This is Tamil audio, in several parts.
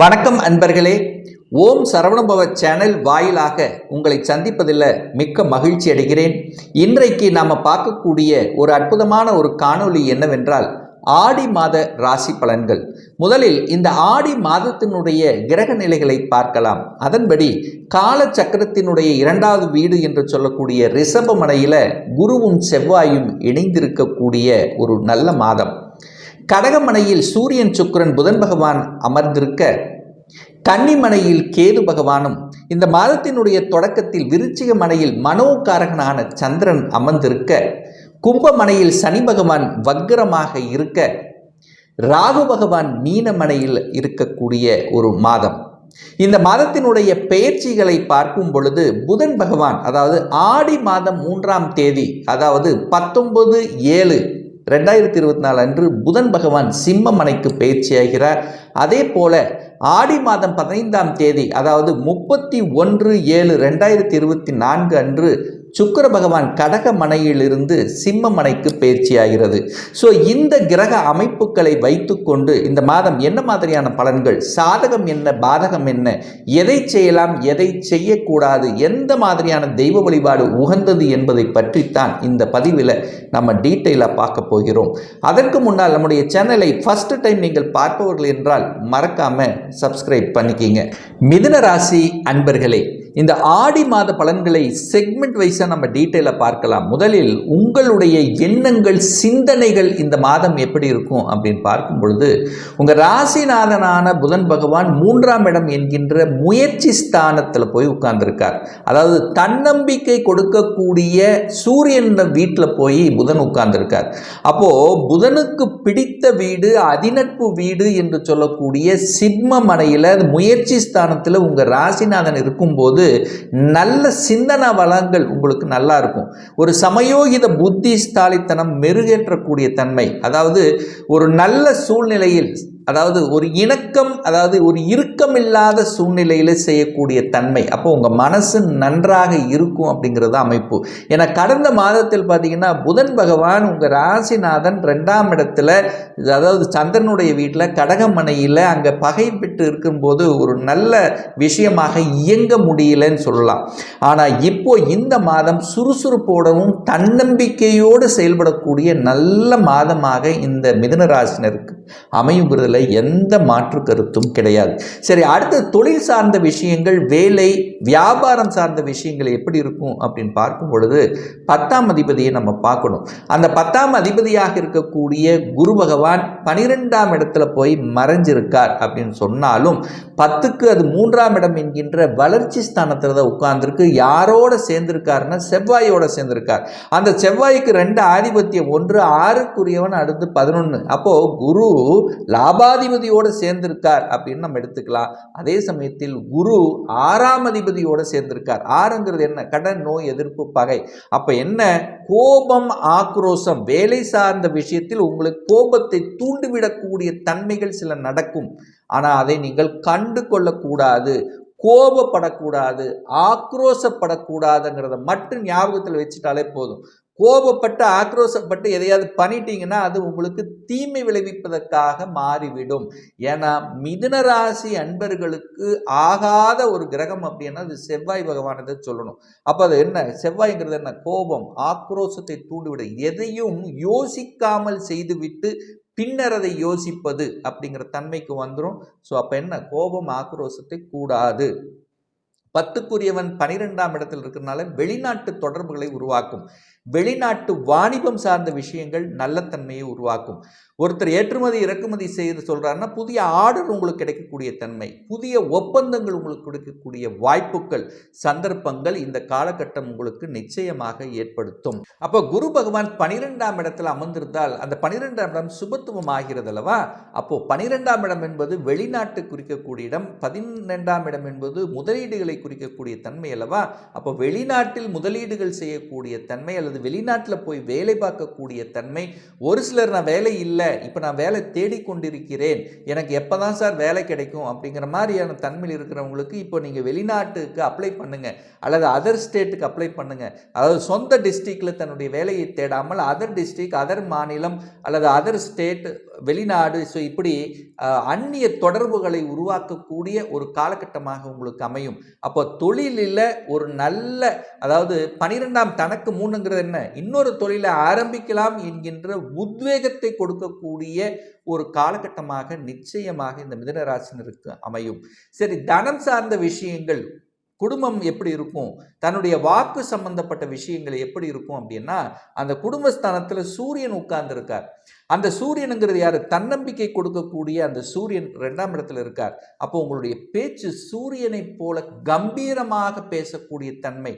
வணக்கம் அன்பர்களே. ஓம் சரவணபவ சேனல் வாயிலாக உங்களை சந்திப்பதில் மிக்க மகிழ்ச்சி அடைகிறேன். இன்றைக்கு நாம் பார்க்கக்கூடிய ஒரு அற்புதமான ஒரு காணொளி என்னவென்றால் ஆடி மாத ராசி பலன்கள். முதலில் இந்த ஆடி மாதத்தினுடைய கிரக நிலைகளை பார்க்கலாம். அதன்படி கால சக்கரத்தினுடைய இரண்டாவது வீடு என்று சொல்லக்கூடிய ரிஷபமனையில் குருவும் செவ்வாயும் இணைந்திருக்கக்கூடிய ஒரு நல்ல மாதம். கடகமனையில் சூரியன் சுக்கிரன் புதன் பகவான் அமர்ந்திருக்க கன்னிமனையில் கேது பகவானும் இந்த மாதத்தினுடைய தொடக்கத்தில் விருச்சிக மனையில் மனோகாரகனான சந்திரன் அமர்ந்திருக்க கும்பமனையில் சனி பகவான் வக்ரமாக இருக்க ராகு பகவான் மீனமனையில் இருக்கக்கூடிய ஒரு மாதம். இந்த மாதத்தினுடைய பெயர்ச்சிகளை பார்க்கும் பொழுது புதன் பகவான் அதாவது ஆடி மாதம் மூன்றாம் தேதி அதாவது பத்தொன்பது ஏழு ரெண்டாயிரத்தி இருபத்தி நாலு அன்று புதன் பகவான் சிம்மமனைக்கு பயிற்சியாகிறார் அதே போல ஆடி மாதம் பதினைந்தாம் தேதி அதாவது முப்பத்தி ஒன்று ஏழு ரெண்டாயிரத்தி இருபத்தி நான்கு அன்று சுக்கர பகவான் கடக மனையிலிருந்து சிம்ம மனைக்கு பயிற்சியாகிறது ஸோ இந்த கிரக அமைப்புகளை வைத்துக்கொண்டு இந்த மாதம் என்ன மாதிரியான பலன்கள்? சாதகம் என்ன? பாதகம் என்ன? எதை செய்யலாம்? எதை செய்யக்கூடாது? எந்த மாதிரியான தெய்வ வழிபாடு உகந்தது என்பதை பற்றித்தான் இந்த பதிவில் நம்ம டீட்டெயிலாக பார்க்க போகிறோம். அதற்கு முன்னால் நம்முடைய சேனலை ஃபர்ஸ்ட் டைம் நீங்கள் பார்ப்பவர்கள் என்றால் மறக்காம சப்ஸ்கிரைப் பண்ணிக்கிங்க. மிதுன ராசி அன்பர்களே இந்த ஆடி மாத பலன்களை செக்மெண்ட் வைஸாக நம்ம டீட்டெயிலாக பார்க்கலாம். முதலில் உங்களுடைய எண்ணங்கள் சிந்தனைகள் இந்த மாதம் எப்படி இருக்கும் அப்படின்னு பார்க்கும் பொழுது உங்கள் ராசிநாதனான புதன் பகவான் மூன்றாம் இடம் என்கின்ற முயற்சி ஸ்தானத்தில் போய் உட்கார்ந்துருக்கார். அதாவது தன்னம்பிக்கை கொடுக்கக்கூடிய சூரியன் வீட்டில் போய் புதன் உட்கார்ந்துருக்கார். அப்போது புதனுக்கு பிடித்த வீடு அதிநட்பு வீடு என்று சொல்லக்கூடிய சிம்ம மனையில் முயற்சி ஸ்தானத்தில் உங்கள் ராசிநாதன் இருக்கும்போது நல்ல சிந்தன வளங்கள் உங்களுக்கு நல்லா இருக்கும். ஒரு சமயோகித புத்திஸ்தாலித்தனம் மெருகேற்றக்கூடிய தன்மை அதாவது ஒரு நல்ல சூழ்நிலையில் அதாவது ஒரு இணக்கம் அதாவது ஒரு இறுக்கமில்லாத சூழ்நிலையில் செய்யக்கூடிய தன்மை. அப்போ உங்கள் மனசு நன்றாக இருக்கும் அப்படிங்கிறது அமைப்பு. ஏன்னா கடந்த மாதத்தில் பார்த்தீங்கன்னா புதன் பகவான் உங்கள் ராசிநாதன் ரெண்டாம் இடத்துல அதாவது சந்திரனுடைய வீட்டில் கடகமனையில் அங்கே பகை பெற்று இருக்கும்போது ஒரு நல்ல விஷயமாக இயங்க முடியலன்னு சொல்லலாம். ஆனால் இப்போ இந்த மாதம் சுறுசுறுப்போடவும் தன்னம்பிக்கையோடு செயல்படக்கூடிய நல்ல மாதமாக இந்த மிதன ராசினருக்கு அமையுங்கிறதுல எந்த மாற்று கருத்தும் கிடையாது. சரி அடுத்து தொழில் சார்ந்த விஷயங்கள் வேலை வியாபாரம் சார்ந்த விஷயங்கள் எப்படி இருக்கும் அப்படின்னு பார்க்கும் பொழுது பத்தாம் அதிபதியை நம்ம பார்க்கணும். அந்த பத்தாம் அதிபதியாக இருக்கக்கூடிய குரு பகவான் பனிரெண்டாம் இடத்துல போய் மறைஞ்சிருக்கார் அப்படின்னு சொன்னாலும் பத்துக்கு அது மூன்றாம் இடம் என்கின்ற வளர்ச்சி ஸ்தானத்தில் தான் உட்கார்ந்துருக்கு. யாரோட சேர்ந்திருக்காருன்னா செவ்வாயோட சேர்ந்திருக்கார். அந்த செவ்வாய்க்கு ரெண்டு ஆதிபத்தியம் ஒன்று ஆறுக்குரியவன் அடுத்து பதினொன்று அப்போ குரு லாபாதிபதியோடு சேர்ந்திருக்கார் அப்படின்னு நம்ம எடுத்துக்கலாம். அதே சமயத்தில் குரு ஆறாம் அதிபதியோடு சேர்ந்திருக்கார். ஆறுங்கிறது என்ன? கடன் நோய் எதிர்ப்பு பகை. அப்போ என்ன? கோபம் ஆக்ரோஷம் வேலை சார்ந்த விஷயத்தில் உங்களுக்கு கோபத்தை தூண்டிவிடக்கூடிய தன்மைகள் சில நடக்கும். ஆனால் அதை நீங்கள் கண்டு கொள்ளக்கூடாது கோபப்படக்கூடாது ஆக்ரோஷப்படக்கூடாதுங்கிறத மட்டும் ஞாபகத்தில் வச்சுட்டாலே போதும். கோபப்பட்டு ஆக்ரோஷப்பட்டு எதையாவது பண்ணிட்டீங்கன்னா அது உங்களுக்கு தீமை விளைவிப்பதற்காக மாறிவிடும். ஏன்னா மிதுன ராசி அன்பர்களுக்கு ஆகாத ஒரு கிரகம் அப்படின்னா அது செவ்வாய் பகவானதை சொல்லணும். அப்போ அது என்ன? செவ்வாய்ங்கிறது என்ன? கோபம் ஆக்ரோஷத்தை தூண்டிவிடும். எதையும் யோசிக்காமல் செய்துவிட்டு பின்னர் அதை யோசிப்பது அப்படிங்கிற தன்மைக்கு வந்துடும் ஸோ அப்போ என்ன? கோபம் ஆக்ரோஷத்தை கூடாது. பத்துக்குரியவன் பனிரெண்டாம் இடத்தில் இருக்கிறனால வெளிநாட்டு தொடர்புகளை உருவாக்கும். வெளிநாட்டு வாணிபம் சார்ந்த விஷயங்கள் நல்ல தன்மையை உருவாக்கும். ஒருத்தர் ஏற்றுமதி இறக்குமதி செய்து சொல்கிறாருன்னா புதிய ஆர்டர் உங்களுக்கு கிடைக்கக்கூடிய தன்மை புதிய ஒப்பந்தங்கள் உங்களுக்கு கிடைக்கக்கூடிய வாய்ப்புகள் சந்தர்ப்பங்கள் இந்த காலகட்டம் உங்களுக்கு நிச்சயமாக ஏற்படுத்தும். அப்போ குரு பகவான் பனிரெண்டாம் இடத்தில் அமர்ந்திருந்தால் அந்த பனிரெண்டாம் இடம் சுபத்துவம் ஆகிறது அல்லவா? அப்போ பனிரெண்டாம் இடம் என்பது வெளிநாட்டு குறிக்கக்கூடிய இடம் பதினெண்டாம் இடம் என்பது முதலீடுகளை குறிக்கக்கூடிய தன்மை அல்லவா? அப்போ வெளிநாட்டில் முதலீடுகள் செய்யக்கூடிய தன்மை அல்லது வெளிநாட்டில் போய் வேலை பார்க்கக்கூடிய தன்மை ஒரு சிலர் நான் வேலை இல்லை இப்போ நான் வேலை தேடிக்கொண்டிருக்கிறேன் எனக்கு எப்போ தான் சார் வேலை கிடைக்கும் அப்படிங்கிற மாதிரியான தன்மையில் இருக்கிறவங்களுக்கு இப்போ நீங்கள் வெளிநாட்டுக்கு அப்ளை பண்ணுங்க அல்லது அதர் ஸ்டேட்டுக்கு அப்ளை பண்ணுங்க. அதாவது சொந்த டிஸ்ட்ரிக்டில் தன்னுடைய வேலையை தேடாமல் அதர் டிஸ்ட்ரிக்ட் அதர் மாநிலம் அல்லது அதர் ஸ்டேட் வெளிநாடு ஸோ இப்படி அந்நிய தொடர்புகளை உருவாக்கக்கூடிய ஒரு காலகட்டமாக உங்களுக்கு அமையும். அப்போ அப்போ தொழிலில் ஒரு நல்ல அதாவது பனிரெண்டாம் தனக்கு மூணுங்கிறது என்ன? இன்னொரு தொழிலை ஆரம்பிக்கலாம் என்கின்ற உத்வேகத்தை கொடுக்கக்கூடிய ஒரு காலகட்டமாக நிச்சயமாக இந்த மிதனராசினருக்கு அமையும். சரி தனம் சார்ந்த விஷயங்கள் குடும்பம் எப்படி இருக்கும்? தன்னுடைய வாக்கு சம்பந்தப்பட்ட விஷயங்கள் எப்படி இருக்கும் அப்படின்னா அந்த குடும்பஸ்தானத்தில் சூரியன் உட்கார்ந்துருக்கார். அந்த சூரியனுங்கிறது யார்? தன்னம்பிக்கை கொடுக்கக்கூடிய அந்த சூரியன் ரெண்டாம் இடத்துல இருக்கார். அப்போ உங்களுடைய பேச்சு சூரியனைப் போல கம்பீரமாக பேசக்கூடிய தன்மை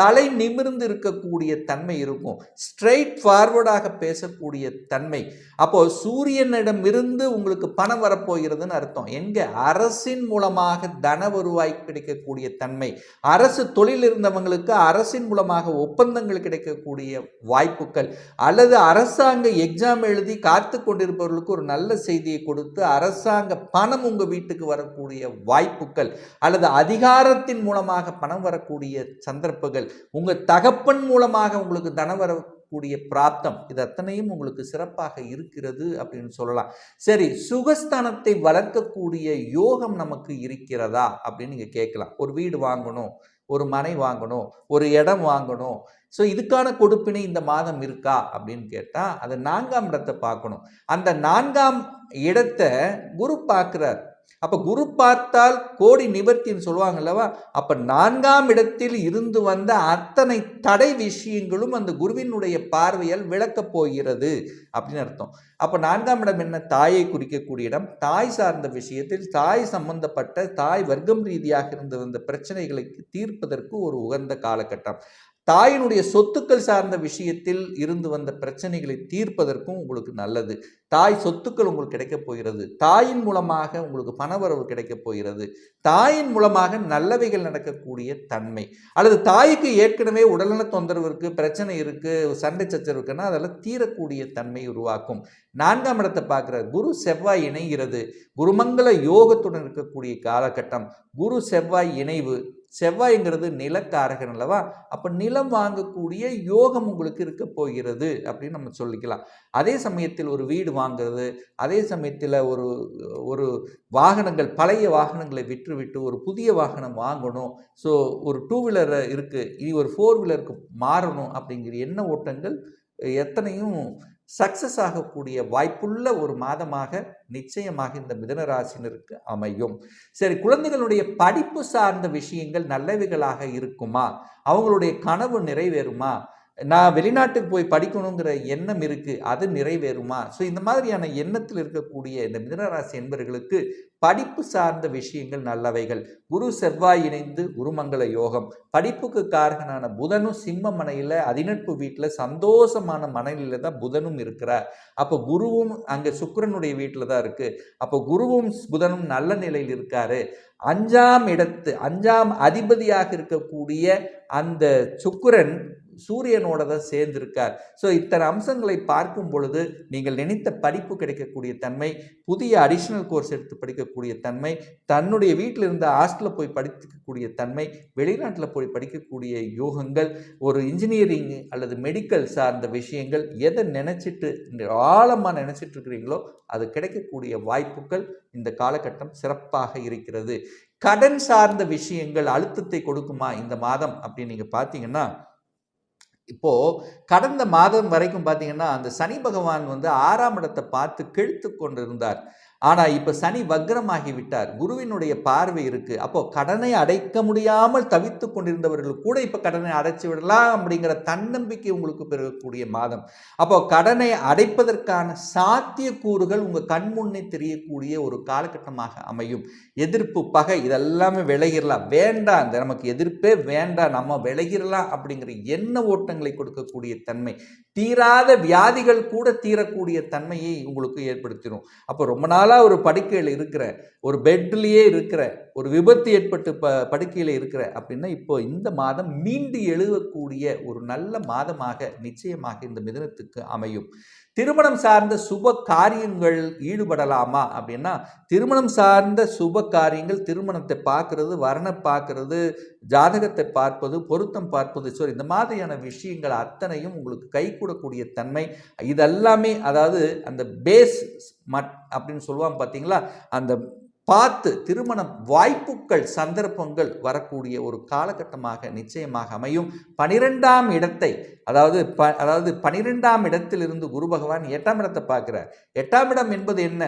தலை நிமிர்ந்து இருக்கக்கூடிய தன்மை இருக்கும். ஸ்ட்ரைட் ஃபார்வர்டாக பேசக்கூடிய தன்மை. அப்போ சூரியனிடம் இருந்து உங்களுக்கு பணம் வரப்போகிறதுன்னு அர்த்தம். எங்க? அரசின் மூலமாக தன வருவாய் கிடைக்கக்கூடிய தன்மை. அரசு தொழில் இருந்தவங்களுக்கு அரசின் மூலமாக ஒப்பந்தங்கள் கிடைக்கக்கூடிய வாய்ப்புகள். அல்லது அரசாங்க எக்ஸாம் எழுதி காத்து கொண்டிருப்பவர்களுக்கு ஒரு நல்ல செய்தியை கொடுத்து அரசாங்க பணம் உங்க வீட்டுக்கு வரக்கூடிய வாய்ப்புகள். அல்லது அதிகாரத்தின் மூலமாக பணம் வரக்கூடிய சந்தர்ப்பங்கள். உங்கள் தகப்பன் மூலமாக உங்களுக்கு தனம் வரக்கூடிய பிராப்தம் இது அத்தனையும் உங்களுக்கு சிறப்பாக இருக்கிறது அப்படின்னு சொல்லலாம். சரி சுகஸ்தானத்தை வளர்க்கக்கூடிய யோகம் நமக்கு இருக்கிறதா அப்படின்னு நீங்கள் கேட்கலாம். ஒரு வீடு வாங்கணும் ஒரு மனை வாங்கணும் ஒரு இடம் வாங்கணும். ஸோ இதுக்கான கொடுப்பினை இந்த மாதம் இருக்கா அப்படின்னு கேட்டால் அது நான்காம் இடத்தை பார்க்கணும். அந்த நான்காம் இடத்தை குரு பார்க்குறார். அப்போ குரு பார்த்தால் கோடி நிவர்த்தின்னு சொல்லுவாங்க அல்லவா? அப்போ நான்காம் இடத்தில் இருந்து வந்த அத்தனை தடை விஷயங்களும் அந்த குருவினுடைய பார்வையால் விளக்கப் போகிறது அப்படின்னு அர்த்தம். அப்போ நான்காம் இடம் என்ன? தாயை குறிக்கக்கூடிய இடம். தாய் சார்ந்த விஷயத்தில் தாய் சம்பந்தப்பட்ட தாய் வர்க்கம் ரீதியாக இருந்து வந்த பிரச்சனைகளை தீர்ப்பதற்கு ஒரு உகந்த காலகட்டம். தாயினுடைய சொத்துக்கள் சார்ந்த விஷயத்தில் இருந்து வந்த பிரச்சனைகளை தீர்ப்பதற்கும் உங்களுக்கு நல்லது. தாய் சொத்துக்கள் உங்களுக்கு கிடைக்கப் போகிறது. தாயின் மூலமாக உங்களுக்கு பணவரவு கிடைக்கப் போகிறது. தாயின் மூலமாக நல்லவைகள் நடக்கக்கூடிய தன்மை. அல்லது தாய்க்கு ஏற்கனவே உடல்நல தொந்தரவு இருக்குது பிரச்சனை இருக்குது சண்டை சச்சரவு இருக்குன்னா அதெல்லாம் தீரக்கூடிய தன்மை உருவாக்கும். நான்காம் இடத்தை பார்க்குற குரு செவ்வாய் இணைகிறது. குருமங்கல யோகத்துடன் இருக்கக்கூடிய காலகட்டம். குரு செவ்வாய் இணைவு. செவ்வாய்ங்கிறது நிலக்காரகன் அல்லவா? அப்போ நிலம் வாங்கக்கூடிய யோகம் உங்களுக்கு இருக்க போகிறது அப்படின்னு நம்ம சொல்லிக்கலாம். அதே சமயத்தில் ஒரு வீடு வாங்குறது அதே சமயத்தில் ஒரு ஒரு வாகனங்கள் பழைய வாகனங்களை விற்றுவிட்டு ஒரு புதிய வாகனம் வாங்கணும். ஸோ ஒரு டூ வீலர் இருக்குது இனி ஒரு ஃபோர் வீலருக்கு மாறணும் அப்படிங்கிற எண்ண ஓட்டங்கள் எத்தனையும் சக்சஸ் ஆகக்கூடிய வாய்ப்புள்ள ஒரு மாதமாக நிச்சயமாக இந்த மிதன ராசினருக்கு அமையும். சரி குழந்தைகளுடைய படிப்பு சார்ந்த விஷயங்கள் நல்லவைகளாக இருக்குமா? அவங்களுடைய கனவு நிறைவேறுமா? நான் வெளிநாட்டுக்கு போய் படிக்கணுங்கிற எண்ணம் இருக்குது அது நிறைவேறுமா? ஸோ இந்த மாதிரியான எண்ணத்தில் இருக்கக்கூடிய இந்த மிதனராசி என்பவர்களுக்கு படிப்பு சார்ந்த விஷயங்கள் நல்லவைகள். குரு செவ்வாய் இணைந்து குருமங்கள யோகம். படிப்புக்கு காரகனான புதனும் சிம்ம மனையில் அதிநட்பு வீட்டில் சந்தோஷமான மனையில தான் புதனும் இருக்கிறார். அப்போ குருவும் அங்கே சுக்கரனுடைய வீட்டில் தான் இருக்குது அப்போ குருவும் புதனும் நல்ல நிலையில் இருக்காரு. அஞ்சாம் இடத்து அஞ்சாம் அதிபதியாக இருக்கக்கூடிய அந்த சுக்கரன் சூரியனோட தான் சேர்ந்திருக்கார். ஸோ இத்தனை அம்சங்களை பார்க்கும் பொழுது நீங்கள் நினைத்த படிப்பு கிடைக்கக்கூடிய தன்மை புதிய அடிஷனல் கோர்ஸ் எடுத்து படிக்கக்கூடிய தன்மை தன்னுடைய வீட்டில் இருந்த ஹாஸ்டலில் போய் படிக்கக்கூடிய தன்மை வெளிநாட்டில் போய் படிக்கக்கூடிய யோகங்கள் ஒரு இன்ஜினியரிங் அல்லது மெடிக்கல் சார்ந்த விஷயங்கள் எதை நினச்சிட்டு ஆழமாக நினச்சிட்டு இருக்கிறீங்களோ அது கிடைக்கக்கூடிய வாய்ப்புகள் இந்த காலகட்டம் சிறப்பாக இருக்கிறது. கடன் சார்ந்த விஷயங்கள் அழுத்தத்தை கொடுக்குமா இந்த மாதம் அப்படின்னு நீங்கள் பார்த்தீங்கன்னா இப்போ கடந்த மாதம் வரைக்கும் பார்த்தீங்கன்னா அந்த சனி பகவான் வந்து ஆறாம் இடத்தை பார்த்து கெழுத்து கொண்டிருந்தார். ஆனால் இப்போ சனி வக்ரமாகி விட்டார். குருவினுடைய பார்வை இருக்குது அப்போது கடனை அடைக்க முடியாமல் தவித்து கொண்டிருந்தவர்கள் கூட இப்போ கடனை அடைச்சி விடலாம் அப்படிங்கிற தன்னம்பிக்கை உங்களுக்கு பெறக்கூடிய மாதம். அப்போ கடனை அடைப்பதற்கான சாத்தியக்கூறுகள் உங்கள் கண் முன்னே தெரியக்கூடிய ஒரு காலகட்டமாக அமையும். எதிர்ப்பு பகை இதெல்லாமே விளையிடலாம் வேண்டாம் இந்த நமக்கு எதிர்ப்பே வேண்டாம். நம்ம விளையிடலாம் அப்படிங்கிற எண்ண ஓட்டங்களை கொடுக்கக்கூடிய தன்மை. தீராத வியாதிகள் கூட தீரக்கூடிய தன்மையை உங்களுக்கு ஏற்படுத்திடும். அப்போ ரொம்ப நாள் நாளாக ஒரு படுக்கையில் இருக்கிற ஒரு பெட்லேயே இருக்கிற ஒரு விபத்து ஏற்பட்டு ப படுக்கையில் இருக்கிற அப்படின்னா இப்போ இந்த மாதம் மீண்டு எழுவக்கூடிய ஒரு நல்ல மாதமாக நிச்சயமாக இந்த மிதனத்துக்கு அமையும். திருமணம் சார்ந்த சுப காரியங்கள் ஈடுபடலாமா? அப்படின்னா திருமணம் சார்ந்த சுப காரியங்கள் திருமணத்தை பார்க்கறது வரணை பார்க்கறது ஜாதகத்தை பார்ப்பது பொருத்தம் பார்ப்பது ஸோ இந்த மாதிரியான விஷயங்கள் அத்தனையும் உங்களுக்கு கைகூடக்கூடிய தன்மை. இதெல்லாமே அதாவது அந்த பேஸ் மட் அப்படின்னு சொல்லுவாங்க பார்த்தீங்களா அந்த பார்த்து திருமணம் வாய்ப்புகள் சந்தர்ப்பங்கள் வரக்கூடிய ஒரு காலகட்டமாக நிச்சயமாக அமையும். பனிரெண்டாம் இடத்தை அதாவது ப அதாவது பனிரெண்டாம் இடத்திலிருந்து குரு பகவான் எட்டாம் இடத்தை பார்க்குறார். எட்டாம் இடம் என்பது என்ன?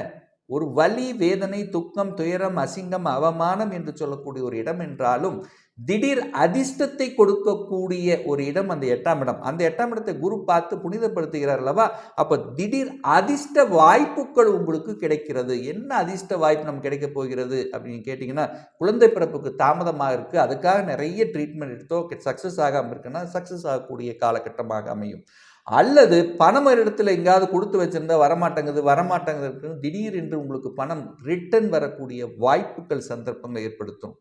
ஒரு வலி வேதனை துக்கம் துயரம் அசிங்கம் அவமானம் என்று சொல்லக்கூடிய ஒரு இடம் என்றாலும் திடீர் அதிர்ஷ்டத்தை கொடுக்கக்கூடிய ஒரு இடம் அந்த எட்டாம் இடம். அந்த எட்டாம் இடத்தை குரு பார்த்து புனிதப்படுத்துகிறார் அல்லவா? அப்போ திடீர் அதிர்ஷ்ட வாய்ப்புகள் உங்களுக்கு கிடைக்கிறது. என்ன அதிர்ஷ்ட வாய்ப்பு நமக்கு கிடைக்க போகிறது அப்படின்னு கேட்டிங்கன்னா குழந்தை பிறப்புக்கு தாமதமாக இருக்குது அதுக்காக நிறைய ட்ரீட்மெண்ட் எடுத்தோ சக்ஸஸ் ஆகாமல் இருக்குன்னா சக்ஸஸ் ஆகக்கூடிய காலகட்டமாக அமையும். அல்லது பணம் ஒரு இடத்துல எங்கேயாவது கொடுத்து வச்சிருந்தா வரமாட்டேங்குது வரமாட்டேங்குது திடீர் என்று உங்களுக்கு பணம் ரிட்டர்ன் வரக்கூடிய வாய்ப்புகள் சந்தர்ப்பங்களை ஏற்படுத்தும்.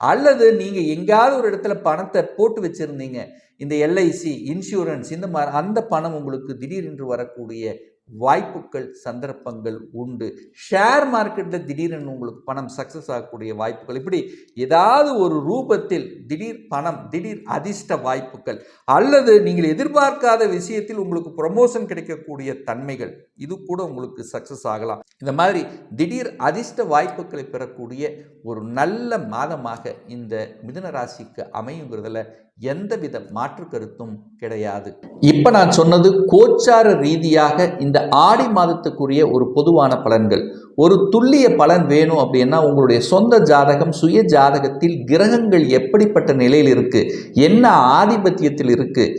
அல்லது நீங்கள் எங்கேயாவது ஒரு இடத்துல பணத்தை போட்டு வச்சுருந்தீங்க இந்த எல்ஐசி இன்சூரன்ஸ் இந்த மாதிரி அந்த பணம் உங்களுக்கு திடீரென்று வரக்கூடிய வாய்ப்புகள் சந்தர்ப்பங்கள் உண்டு. ஷேர் மார்க்கெட்டில் திடீரென்று உங்களுக்கு பணம் சக்ஸஸ் ஆகக்கூடிய வாய்ப்புகள். இப்படி ஏதாவது ஒரு ரூபத்தில் திடீர் பணம் திடீர் அதிர்ஷ்ட வாய்ப்புகள் அல்லது நீங்கள் எதிர்பார்க்காத விஷயத்தில் உங்களுக்கு ப்ரொமோஷன் கிடைக்கக்கூடிய தன்மைகள் இது கூட உங்களுக்கு சக்ஸஸ் ஆகலாம். இந்த மாதிரி திடீர் அதிர்ஷ்ட வாய்ப்புகளை பெறக்கூடிய ஒரு நல்ல மாதமாக இந்த மிதுன ராசிக்கு அமையுங்கிறதுல எந்தவித மாற்று கருத்தும் கிடையாது. இப்போ நான் சொன்னது கோச்சார ரீதியாக இந்த ஆடி மாதத்துக்குரிய ஒரு பொதுவான பலன்கள். ஒரு துல்லிய பலன் வேணும் அப்படின்னா உங்களுடைய சொந்த ஜாதகம் சுய ஜாதகத்தில் கிரகங்கள் எப்படிப்பட்ட நிலையில் இருக்குது என்ன ஆதிபத்தியத்தில் இருக்குது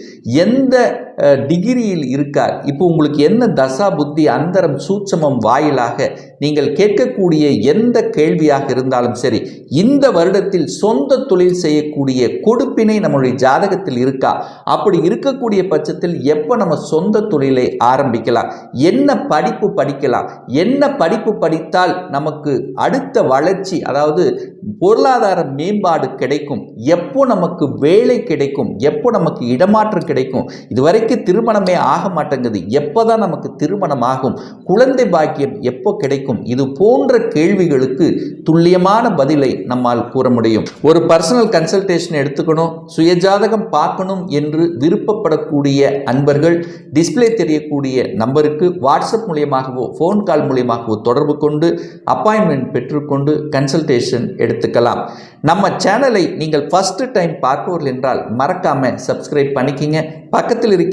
எந்த டிகிரியில் இருக்கார். இப்போ உங்களுக்கு என்ன தசா புத்தி அந்தரம் சூட்சமம் வாயிலாக நீங்கள் கேட்கக்கூடிய எந்த கேள்வியாக இருந்தாலும் சரி இந்த வருடத்தில் சொந்த தொழில் செய்யக்கூடிய கொடுப்பினை நம்முடைய ஜாதகத்தில் இருக்கா? அப்படி இருக்கக்கூடிய பட்சத்தில் எப்போ நம்ம சொந்த தொழிலை ஆரம்பிக்கலாம்? என்ன படிப்பு படிக்கலாம்? என்ன படிப்பு படித்தால் நமக்கு அடுத்த வளர்ச்சி அதாவது பொருளாதார மேம்பாடு கிடைக்கும்? எப்போ நமக்கு வேலை கிடைக்கும்? எப்போ நமக்கு இடமாற்றம் கிடைக்கும்? இதுவரைக்கும் திருமணமே ஆக மாட்டேங்குது. எப்போ தான் நமக்கு திருமணம் ஆகும் குழந்தை பாக்கியம் எப்போ கிடைக்கும்? இது போன்ற கேள்விகளுக்கு துல்லியமான பதிலை நம்மால் கூற முடியும். ஒரு பர்சனல் கன்சல்டேஷன் எடுத்துக்கணும் சுயஜாதகம் பார்க்கணும் என்று விருப்பப்படக்கூடிய அன்பர்கள் டிஸ்பிளே தெரியக்கூடிய நம்பருக்கு வாட்ஸ்அப் மூலியமாகவோ ஃபோன் கால் மூலியமாகவோ தொடர்பு கொண்டு அப்பாயின்மெண்ட் பெற்றுக்கொண்டு கன்சல்டேஷன் எடுத்துக்கலாம். நம்ம சேனலை நீங்கள் ஃபஸ்ட்டு டைம் பார்ப்பவர்கள் என்றால் மறக்காம சப்ஸ்கிரைப் பண்ணிக்கிங்க. பக்கத்தில்